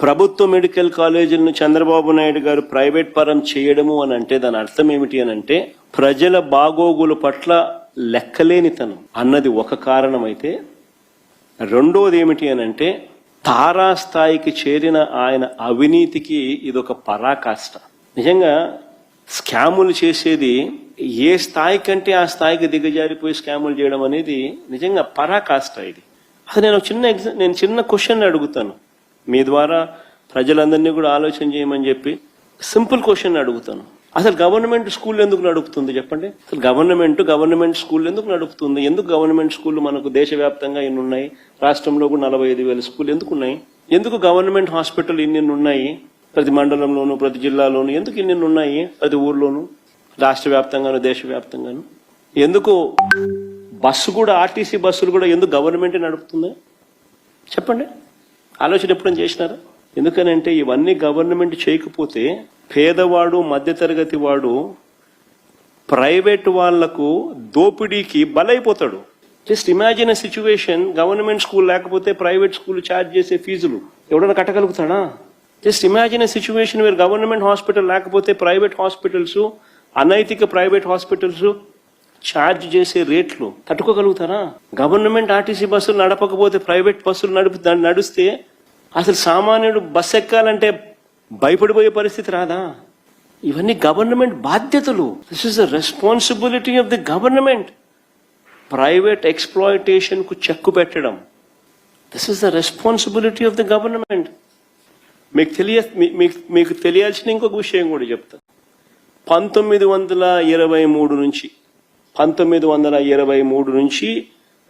ప్రభుత్వ మెడికల్ కాలేజీలను చంద్రబాబు నాయుడు గారు ప్రైవేట్ పరం చేయడము అని అంటే దాని అర్థం ఏమిటి అని అంటే ప్రజల బాగోగుల పట్ల లెక్కలేనితనం అన్నది ఒక కారణమైతే రెండోది ఏమిటి అని అంటే తారాస్థాయికి చేరిన ఆయన అవినీతికి ఇదొక పరాకాష్ట. నిజంగా స్కాములు చేసేది ఏ స్థాయి కంటే ఆ స్థాయికి దిగజారిపోయి స్కాములు చేయడం అనేది నిజంగా పరాకాష్ట ఇది. అది నేను ఒక చిన్న ఎగ్జా నేను చిన్న క్వశ్చన్ అడుగుతాను. మీ ద్వారా ప్రజలందరినీ కూడా ఆలోచన చేయమని చెప్పి సింపుల్ క్వశ్చన్ అడుగుతాను. అసలు గవర్నమెంట్ స్కూల్ ఎందుకు నడుపుతుంది చెప్పండి? అసలు గవర్నమెంట్ గవర్నమెంట్ స్కూల్ ఎందుకు నడుపుతుంది? ఎందుకు గవర్నమెంట్ స్కూల్ మనకు దేశవ్యాప్తంగా ఎన్ని ఉన్నాయి? రాష్ట్రంలో కూడా నలభై ఐదు వేల స్కూల్ ఎందుకు ఉన్నాయి? ఎందుకు గవర్నమెంట్ హాస్పిటల్ ఇన్ని ఉన్నాయి? ప్రతి మండలంలోను ప్రతి జిల్లాలోను ఎందుకు ఇన్ని ఉన్నాయి? ప్రతి ఊర్లోను? రాష్ట్ర వ్యాప్తంగాను దేశవ్యాప్తంగాను? ఎందుకు బస్సు కూడా ఆర్టీసీ బస్సులు కూడా ఎందుకు గవర్నమెంటే నడుపుతుంది చెప్పండి. ఆలోచన ఎప్పుడైనా చేసినారా? ఎందుకనంటే ఇవన్నీ గవర్నమెంట్ చేయకపోతే పేదవాడు మధ్యతరగతి వాడు ప్రైవేట్ వాళ్ళకు దోపిడీకి బలైపోతాడు. Just imagine a situation government school లేకపోతే ప్రైవేట్ స్కూల్ ఛార్జ్ చేసే ఫీజులు. ఎవడన్నా కట్టగలుగుతాడా? జస్ట్ ఇమాజిన్ అ సిచ్యువేషన్ వేరు గవర్నమెంట్ హాస్పిటల్ లేకపోతే ప్రైవేట్ హాస్పిటల్స్ అనైతిక ప్రైవేట్ హాస్పిటల్స్ ఛార్జ్ చేసే రేట్లు తట్టుకోగలుగుతారా? గవర్నమెంట్ ఆర్టీసీ బస్సులు నడపకపోతే ప్రైవేట్ బస్సులు నడుపు దాన్ని నడిస్తే అసలు సామాన్యుడు బస్ ఎక్కాలంటే భయపడిపోయే పరిస్థితి రాదా? ఇవన్నీ గవర్నమెంట్ బాధ్యతలు. This is the responsibility of the government private ఎక్స్ప్లాయిటేషన్కు check పెట్టడం. This is the responsibility of the government మీకు తెలియ మీకు మీకు తెలియాల్సిన ఇంకొక విషయం కూడా చెప్తా. పంతొమ్మిది వందల ఇరవై మూడు నుంచి పంతొమ్మిది వందల ఇరవై మూడు నుంచి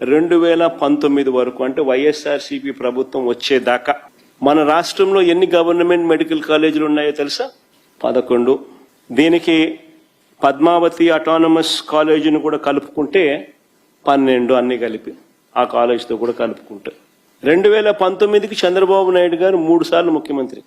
రెండు వేల పంతొమ్మిది వరకు అంటే వైఎస్ఆర్సీపీ ప్రభుత్వం వచ్చేదాకా మన రాష్ట్రంలో ఎన్ని గవర్నమెంట్ మెడికల్ కాలేజీలు ఉన్నాయో తెలుసా? పదకొండు. దీనికి పద్మావతి అటానమస్ కాలేజీని కూడా కలుపుకుంటే పన్నెండు అన్ని కలిపి ఆ కాలేజీతో కూడా కలుపుకుంటారు. రెండు వేల పంతొమ్మిదికి చంద్రబాబు నాయుడు గారు మూడు సార్లు ముఖ్యమంత్రి.